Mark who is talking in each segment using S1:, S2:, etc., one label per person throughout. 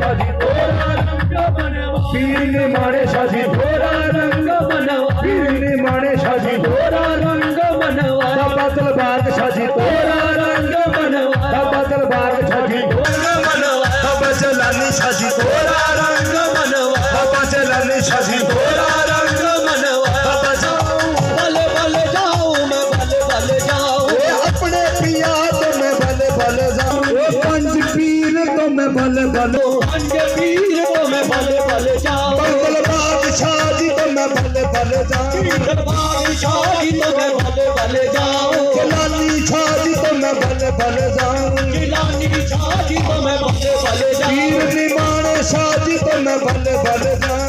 S1: शादी
S2: भोरा रंग बनवा।
S1: पीर ने मारे
S2: शादी भोरा
S1: रंग बनवा। पीर
S2: ने मारे शादी।
S1: भोरा रंग बनवा।
S2: बाबा बाग शादी।
S1: भोरा
S2: रंग बनवा। बाबा तलवार शादी। भोरा बनवा।
S1: बाबा चलानी शादी। रंग बनवा। बाबा चलानी शादी। भोरा ਪੰਜ ਪੀਰ ਤੋਂ ਮੈਂ ਬਲੇ ਬਲੇ
S2: ਜਾਓ
S1: ਬੰਗਲ ਬਾਦਸ਼ਾਹ ਜੀ ਤੋਂ ਮੈਂ ਬਲ ਬਲ ਜਾਉਂ
S2: ਦਰਬਾਰ ਸ਼ਾਹੀ ਤੋਂ ਮੈਂ ਬਲੇ ਬਲੇ ਜਾਓ
S1: ਜਲਾਨੀ ਸ਼ਾਹ ਜੀ ਤੋਂ ਮੈਂ ਬਲ ਬਲ ਜਾਉਂ
S2: ਗਿਲਾਨੀ ਸ਼ਾਹੀ ਤੋਂ ਮੈਂ ਬਲੇ ਬਲੇ ਜਾਓ
S1: ਪੀਰ ਨਿਮਾਣੇ ਸ਼ਾਹ ਜੀ ਤੋਂ ਮੈਂ ਬਲ ਬਲ ਜਾਉਂ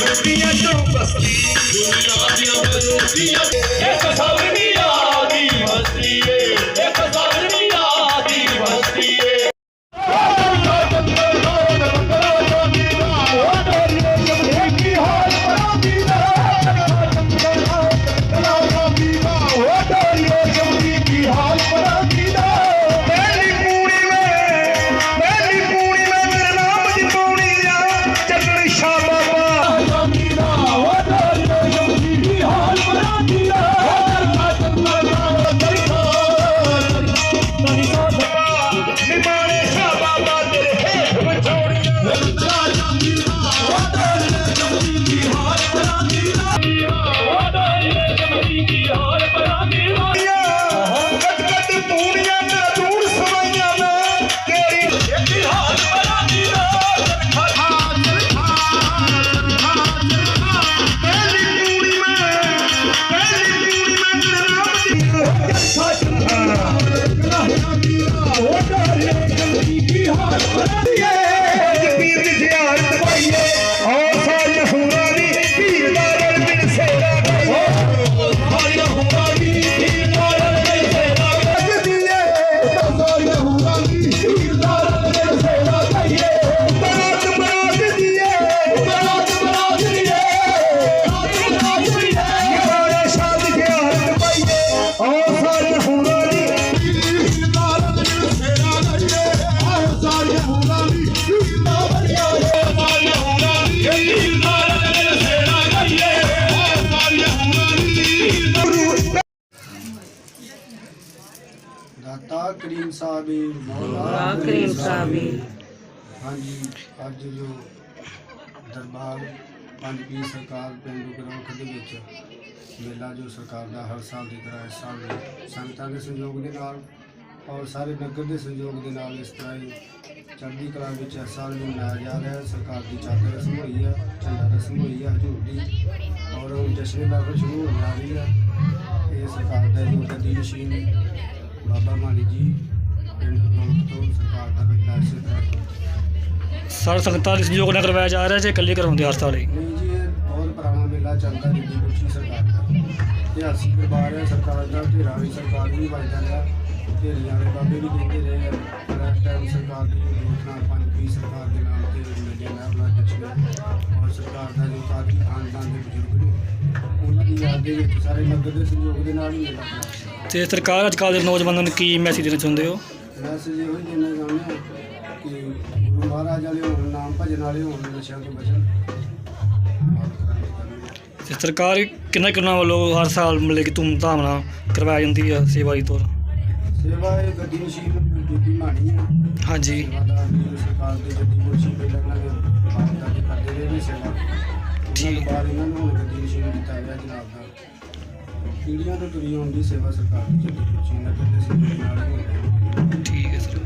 S1: ਰੋਟੀਆਂ ਚੋਂ ਬਸਤੀ ਦੁਨੀਆ ਦੀਆਂ ਰੋਟੀਆਂ ਇੱਕ ਸਭ ਦੀ ਆਦੀ
S3: ਮਸਤੀ ਕਰੀਮ ਸਾਹਿਬ ਜੀ, ਮੌਲਾ
S4: ਕਰੀਮ ਸਾਹਿਬ ਜੀ।
S3: ਹਾਂਜੀ ਅੱਜ ਜੋ ਦਰਬਾਰ ਪੰਜ ਪੀਰ ਸਰਕਾਰ ਪਿੰਡੂ ਗਰਾਂਖ ਦੇ ਵਿੱਚ ਮੇਲਾ ਜੋ ਸਰਕਾਰ ਦਾ ਹਰ ਸਾਲ ਦੀ ਤਰ੍ਹਾਂ ਇਸ ਸਾਲ ਵੀ ਸੰਗਤਾਂ ਦੇ ਸਹਿਯੋਗ ਦੇ ਨਾਲ ਔਰ ਸਾਰੇ ਨਗਰ ਦੇ ਸਹਿਯੋਗ ਦੇ ਨਾਲ ਇਸ ਤਰ੍ਹਾਂ ਹੀ ਚੜ੍ਹਦੀ ਕਲਾ ਵਿੱਚ ਇਸ ਸਾਲ ਵੀ ਮਨਾਇਆ ਜਾ ਰਿਹਾ ਹੈ। ਸਰਕਾਰ ਦੀ ਚਾਦਰ ਰਸਮ ਹੋਈ ਹੈ ਝੰਡਾ ਰਸਮ ਹੋਈ ਹੈ ਹਜੂਰ ਦੀ। ਔਰ ਜਸ਼ਨ ਬਾਬਾ ਸ਼ੁਰੂ ਹੋਣ ਜਾ ਰਹੀ ਹੈ। ਇਹ ਸਰਕਾਰ ਦਾ ਜੋ ਗੱਦੀ ਮਸ਼ੀਨ ਬਾਬਾ ਮਾਲੀ ਜੀ ਪਿੰਡ ਗਰਾਂਖ ਤੋਂ ਸਰਕਾਰ ਦਾ ਮੇਲਾ ਇਸੇ ਤਰ੍ਹਾਂ
S5: ਸਾਰੇ ਸੰਗਤਾਂ ਦੇ ਸਹਿਯੋਗ ਨਾਲ ਕਰਵਾਇਆ ਜਾ ਰਿਹਾ ਜੇ ਇਕੱਲੇ ਕਰਵਾਉਂਦੇ ਹਰ ਸਾਲ ਹੀ।
S3: ਨਹੀਂ ਜੀ ਇਹ ਬਹੁਤ ਪੁਰਾਣਾ ਮੇਲਾ ਚੱਲਦਾ ਜੀ ਦੀ ਬਖਸ਼ੀ ਸਰਕਾਰ ਦਾ। ਇਤਿਹਾਸਿਕ ਦਰਬਾਰ ਹੈ ਸਰਕਾਰ ਦਾ ਢੇਰਾ ਵੀ ਸਰਕਾਰ ਵੀ ਵੱਜਦਾ ਰਿਹਾ ਢੇਰੀਆਂ ਵਾਲੇ ਬਾਬੇ ਵੀ ਕਹਿੰਦੇ ਰਹੇ ਆ। ਟਾਈਮ ਸਰਕਾਰ ਦੀ ਯੋਜਨਾ ਪੰਜ ਪੀ ਸਰਕਾਰ ਦੇ ਨਾਮ ਤੇ ਮੇਲੇ ਮਹਿਲਾ ਜਸ਼ਨ ਔਰ ਸਰਕਾਰ ਦਾ ਜੋ ਕਾਫੀ ਖਾਨਦਾਨ ਦੇ ਬਜ਼ੁਰਗ ਨੇ ਉਹਨਾਂ ਦੀ ਯਾਦ ਦੇ ਵਿੱਚ ਸਾਰੇ ਨਗਰ ਦੇ ਸਹਿਯੋਗ ਦੇ ਨਾਲ ਹੀ ਮੇਲਾ
S5: ਤੇ ਸਰਕਾਰ ਅੱਜ ਕੱਲ੍ਹ ਦੇ ਨੌਜਵਾਨਾਂ ਨੂੰ ਕੀ ਮੈਸੇਜ ਦੇਣਾ ਚਾਹੁੰਦੇ ਹੋ?
S3: ਮੈਸੇਜ ਇਹੋ ਹੀ ਦੇਣਾ ਚਾਹੁੰਦੇ ਹਾਂ ਕਿ ਗੁਰੂ ਮਹਾਰਾਜ ਵਾਲੇ ਹੋਣ ਨਾਮ ਭਜਨ ਵਾਲੇ ਹੋਣ ਨਸ਼ਿਆਂ ਤੋਂ ਬਚਣ।
S5: ਤੇ ਸਰਕਾਰ ਕਿੰਨਾ ਕਿੰਨਾ ਵੱਲੋਂ ਹਰ ਸਾਲ ਮਤਲਬ ਕਿ ਧੂਮ-ਧਾਮ ਨਾਲ ਕਰਵਾਈ ਜਾਂਦੀ ਆ ਸੇਵਾ ਦੀ ਤੌਰ
S3: ਸੇਵਾ ਇਹ ਗੱਦੀ ਮਸ਼ੀਨ ਮਾਣੀ
S5: ਹਾਂਜੀ।
S3: ਜੀ ਸਰਕਾਰ ਦੇ ਪਹਿਲਾਂ ਇਹਨਾਂ ਦੇ ਕਰਦੇ ਰਹੇ ਨੇ ਸੇਵਾ।
S5: ਠੀਕ।
S3: ਤੋਂ ਬਾਅਦ ਇਹਨਾਂ ਨੂੰ ਹੁਣ ਗੱਦੀ ਮਸ਼ੀਨ ਦਿੱਤਾ ਗਿਆ ਜਨਾਬ ਦਾ। ਪੀੜ੍ਹੀਆਂ ਤੋਂ ਤੁਰੀ ਸੇਵਾ ਸਰਕਾਰ ਦੀ ਸਹਿਯੋਗ ਨਾਲ ਹੀ ਹੋ
S5: ਠੀਕ ਹੈ ਸਰ।